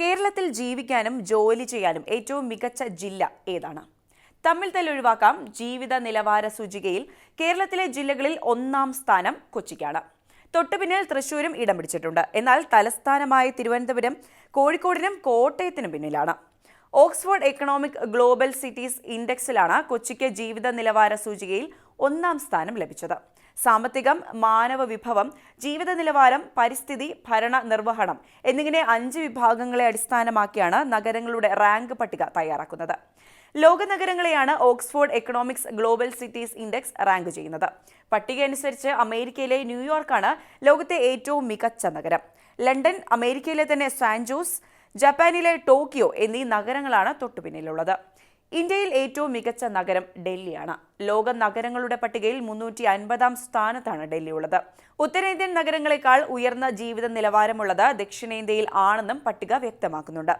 കേരളത്തിൽ ജീവിക്കാനും ജോലി ചെയ്യാനും ഏറ്റവും മികച്ച ജില്ല ഏതാണ്? തമ്മിൽ തല്ലൊഴിവാക്കാം ജീവിത നിലവാര സൂചികയിൽ കേരളത്തിലെ ജില്ലകളിൽ ഒന്നാം സ്ഥാനം കൊച്ചിക്കാണ്. തൊട്ടുപിന്നിൽ തൃശൂരും ഇടം പിടിച്ചിട്ടുണ്ട്. എന്നാൽ തലസ്ഥാനമായ തിരുവനന്തപുരം കോഴിക്കോടിനും കോട്ടയത്തിനും പിന്നിലാണ്. ഓക്സ്ഫോർഡ് എക്കണോമിക് ഗ്ലോബൽ സിറ്റീസ് ഇൻഡെക്സിലാണ് കൊച്ചിക്ക് ജീവിത നിലവാര സൂചികയിൽ ഒന്നാം സ്ഥാനം ലഭിച്ചത്. സാമ്പത്തികം മാനവ വിഭവം ജീവിത നിലവാരം പരിസ്ഥിതി ഭരണ നിർവഹണം എന്നിങ്ങനെ അഞ്ച് വിഭാഗങ്ങളെ അടിസ്ഥാനമാക്കിയാണ് നഗരങ്ങളുടെ റാങ്ക് പട്ടിക തയ്യാറാക്കുന്നത്. ലോക നഗരങ്ങളെയാണ് Oxford economics global cities index rank ചെയ്യുന്നത്. പട്ടിക അനുസരിച്ച് അമേരിക്കയിലെ ന്യൂയോർക്കാണ് ലോകത്തെ ഏറ്റവും മികച്ച നഗരം. ലണ്ടൻ അമേരിക്കയിലെ തന്നെ സാൻജോസ് ജപ്പാനിലെ ടോക്കിയോ എന്നീ നഗരങ്ങളാണ് തൊട്ടുപിന്നിലുള്ളത്. ഇന്ത്യയിൽ ഏറ്റവും മികച്ച നഗരം ഡൽഹിയാണ്. ലോക നഗരങ്ങളുടെ പട്ടികയിൽ മുന്നൂറ്റി അൻപതാം സ്ഥാനത്താണ് ഡൽഹി ഉള്ളത്. ഉത്തരേന്ത്യൻ നഗരങ്ങളെക്കാൾ ഉയർന്ന ജീവിത നിലവാരമുള്ളത് ദക്ഷിണേന്ത്യയിൽ ആണെന്നും പട്ടിക വ്യക്തമാക്കുന്നുണ്ട്.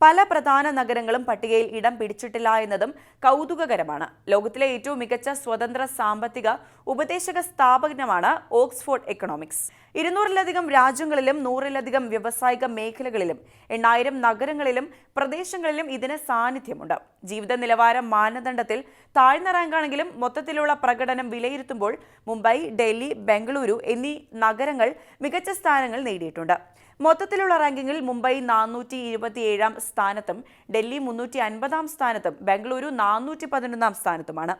പല പ്രധാന നഗരങ്ങളും പട്ടികയിൽ ഇടം പിടിച്ചിട്ടില്ല എന്നതും കൗതുകകരമാണ്. ലോകത്തിലെ ഏറ്റവും മികച്ച സ്വതന്ത്ര സാമ്പത്തിക ഉപദേശക സ്ഥാപനമാണ് ഓക്സ്ഫോർഡ് എക്കണോമിക്സ്. ഇരുന്നൂറിലധികം രാജ്യങ്ങളിലും നൂറിലധികം വ്യവസായിക മേഖലകളിലും എണ്ണായിരം നഗരങ്ങളിലും പ്രദേശങ്ങളിലും ഇതിന് സാന്നിധ്യമുണ്ട്. ജീവിത നിലവാരം മാനദണ്ഡത്തിൽ താഴ്ന്ന റാങ്കാണെങ്കിലും മൊത്തത്തിലുള്ള പ്രകടനം വിലയിരുത്തുമ്പോൾ മുംബൈ ഡൽഹി ബംഗളൂരു എന്നീ നഗരങ്ങൾ മികച്ച സ്ഥാനങ്ങൾ നേടിയിട്ടുണ്ട്. മൊത്തത്തിലുള്ള റാങ്കിങ്ങിൽ മുംബൈ നാനൂറ്റി ഇരുപത്തിയേഴാം സ്ഥാനത്തും ഡൽഹി മുന്നൂറ്റി അൻപതാം സ്ഥാനത്തും ബംഗളൂരു നാനൂറ്റി പതിനൊന്നാം സ്ഥാനത്തുമാണ്.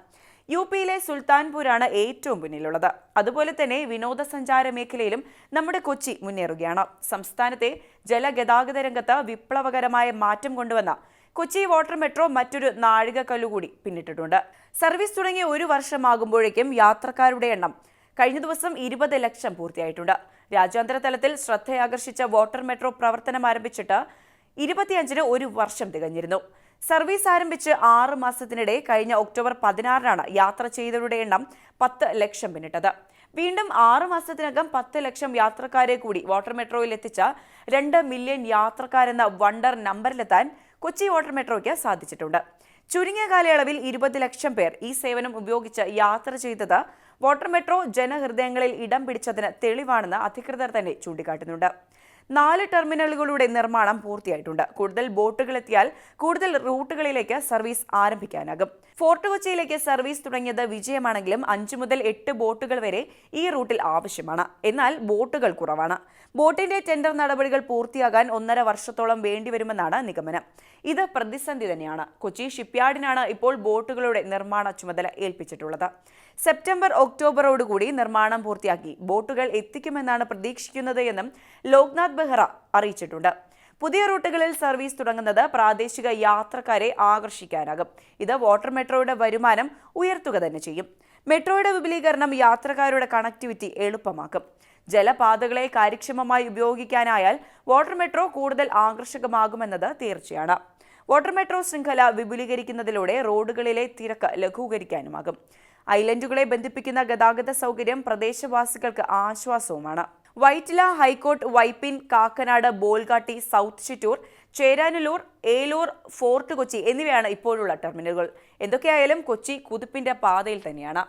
യു പിയിലെ സുൽത്താൻപൂരാണ് ഏറ്റവും മുന്നിലുള്ളത് അതുപോലെ തന്നെ വിനോദസഞ്ചാര മേഖലയിലും നമ്മുടെ കൊച്ചി മുന്നേറുകയാണ്. സംസ്ഥാനത്തെ ജലഗതാഗത രംഗത്ത് വിപ്ലവകരമായ മാറ്റം കൊണ്ടുവന്ന കൊച്ചി വാട്ടർ മെട്രോ മറ്റൊരു നാഴികക്കല്ലുകൂടി പിന്നിട്ടിട്ടുണ്ട്. സർവീസ് തുടങ്ങിയ ഒരു വർഷമാകുമ്പോഴേക്കും യാത്രക്കാരുടെ എണ്ണം കഴിഞ്ഞ ദിവസം ഇരുപത് ലക്ഷം പൂർത്തിയായിട്ടുണ്ട്. രാജ്യാന്തര തലത്തിൽ ശ്രദ്ധയാകർഷിച്ച വാട്ടർ മെട്രോ പ്രവർത്തനം ആരംഭിച്ചിട്ട് ഇരുപത്തിയഞ്ചിന് ഒരു വർഷം തികഞ്ഞിരുന്നു. സർവീസ് ആരംഭിച്ച് ആറ് മാസത്തിനിടെ കഴിഞ്ഞ ഒക്ടോബർ പതിനാറിനാണ് യാത്ര ചെയ്തവരുടെ എണ്ണം പത്ത് ലക്ഷം പിന്നിട്ടത്. വീണ്ടും ആറ് മാസത്തിനകം പത്ത് ലക്ഷം യാത്രക്കാരെ കൂടി വാട്ടർ മെട്രോയിൽ എത്തിച്ച രണ്ട് മില്യൺ യാത്രക്കാരെന്ന വണ്ടർ നമ്പറിലെത്താൻ കൊച്ചി വാട്ടർ മെട്രോയ്ക്ക് സാധിച്ചിട്ടുണ്ട്. ചുരുങ്ങിയ കാലയളവിൽ ഇരുപത് ലക്ഷം പേർ ഈ സേവനം ഉപയോഗിച്ച് യാത്ര ചെയ്തത് വാട്ടർ മെട്രോ ജനഹൃദയങ്ങളിൽ ഇടം പിടിച്ചതിന് തെളിവാണെന്ന് അധികൃതർ തന്നെ ചൂണ്ടിക്കാട്ടുന്നുണ്ട്. നാല് ടെർമിനലുകളുടെ നിർമ്മാണം പൂർത്തിയായിട്ടുണ്ട്. കൂടുതൽ ബോട്ടുകൾ എത്തിയാൽ കൂടുതൽ റൂട്ടുകളിലേക്ക് സർവീസ് ആരംഭിക്കാനാകും. ഫോർട്ട് കൊച്ചിയിലേക്ക് സർവീസ് തുടങ്ങിയത് വിജയമാണെങ്കിലും അഞ്ചു മുതൽ എട്ട് ബോട്ടുകൾ വരെ ഈ റൂട്ടിൽ ആവശ്യമാണ്. എന്നാൽ ബോട്ടുകൾ കുറവാണ്. ബോട്ടിന്റെ ടെൻഡർ നടപടികൾ പൂർത്തിയാകാൻ ഒന്നര വർഷത്തോളം വേണ്ടിവരുമെന്നാണ് നിഗമനം. ഇത് പ്രതിസന്ധി തന്നെയാണ്. കൊച്ചി ഷിപ്പ്യാർഡിനാണ് ഇപ്പോൾ ബോട്ടുകളുടെ നിർമ്മാണ ചുമതല ഏൽപ്പിച്ചിട്ടുള്ളത്. സെപ്റ്റംബർ ഒക്ടോബറോടുകൂടി നിർമ്മാണം പൂർത്തിയാക്കി. ബോട്ടുകൾ എത്തിക്കുമെന്നാണ് പ്രതീക്ഷിക്കുന്നത് എന്നും ലോക്നാഥ് ബെഹ്റ അറിയിച്ചിട്ടുണ്ട്. പുതിയ റൂട്ടുകളിൽ സർവീസ് തുടങ്ങുന്നത് പ്രാദേശിക യാത്രക്കാരെ ആകർഷിക്കാനാകും. ഇത് വാട്ടർ മെട്രോയുടെ വരുമാനം ഉയർത്തുക തന്നെ ചെയ്യും. മെട്രോയുടെ വിപുലീകരണം യാത്രക്കാരുടെ കണക്ടിവിറ്റി എളുപ്പമാക്കും. ജലപാതകളെ കാര്യക്ഷമമായി ഉപയോഗിക്കാനായാൽ വാട്ടർ മെട്രോ കൂടുതൽ ആകർഷകമാകുമെന്നത് തീർച്ചയാണ്. വാട്ടർ മെട്രോ ശൃംഖല വിപുലീകരിക്കുന്നതിലൂടെ റോഡുകളിലെ തിരക്ക് ലഘൂകരിക്കാനുമാകും. ഐലൻഡുകളെ ബന്ധിപ്പിക്കുന്ന ഗതാഗത സൗകര്യം പ്രദേശവാസികൾക്ക് ആശ്വാസവുമാണ്. Vyttila high court Vypin Kakkanad Bolgatty south Chittoor Cheranallur Eloor fort Kochi എന്നിവയാണ് ഇപ്പോഴുള്ള ടെർമിനലുകൾ. എന്തൊക്കെയായാലും കൊച്ചി കുതിപ്പിന്റെ പാതയിൽ തന്നെയാണ്.